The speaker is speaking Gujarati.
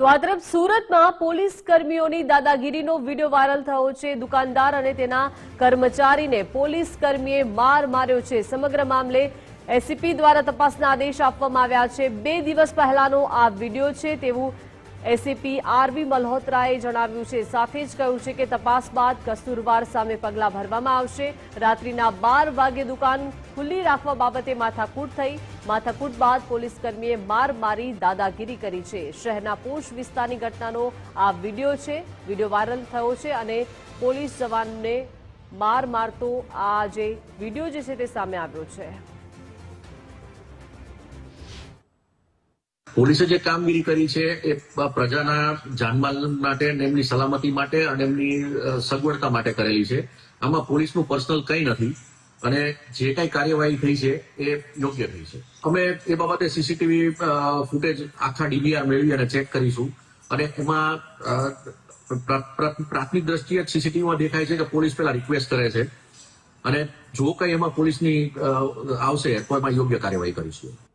તો આ સુરતમાં પોલીસ કર્મીઓની દાદાગીરીનો વીડિયો વાયરલ થયો છે. દુકાનદાર અને તેના કર્મચારીને પોલીસ કર્મીએ માર માર્યો છે. સમગ્ર મામલે એસીપી દ્વારા તપાસના આદેશ આપવામાં આવ્યા છે. બે દિવસ પહેલાનો આ વીડિયો છે. તેવું એસીપી આરબી મલ્હોત્રાએ જણાવ્યું છે, સાથે જ કહ્યું છે કે તપાસ બાદ કસ્તુરવાર સામે પગલાં ભરવામાં આવશે. રાત્રિના બાર વાગે દુકાન ખુલ્લી રાખવા બાબતે માથાકૂટ થઈ. માથાકૂટ બાદ પોલીસકર્મીએ માર મારી દાદાગીરી કરી છે. શહેરના પોશ વિસ્તારની ઘટનાનો આ વીડિયો છે. વીડિયો વાયરલ થયો છે અને પોલીસ જવાનને માર મારતો આ જે વીડિયો જે છે તે સામે આવ્યો છે. પોલીસે જે કામગીરી કરી છે એ પ્રજાના જાનમાલ માટે એમની સલામતી માટે અને એમની સગવડતા માટે કરેલી છે. આમાં પોલીસનું પર્સનલ કંઈ નથી અને જે કાંઈ કાર્યવાહી થઈ છે એ યોગ્ય થઈ છે. અમે એ બાબતે સીસીટીવી ફૂટેજ આખા ડીવીઆર મેળવી અને ચેક કરીશું. અને એમાં પ્રાથમિક દ્રષ્ટિએ સીસીટીવીમાં દેખાય છે કે પોલીસ પેલા રિક્વેસ્ટ કરે છે. અને જો કંઈ એમાં પોલીસની આવશે તો એમાં યોગ્ય કાર્યવાહી કરીશું.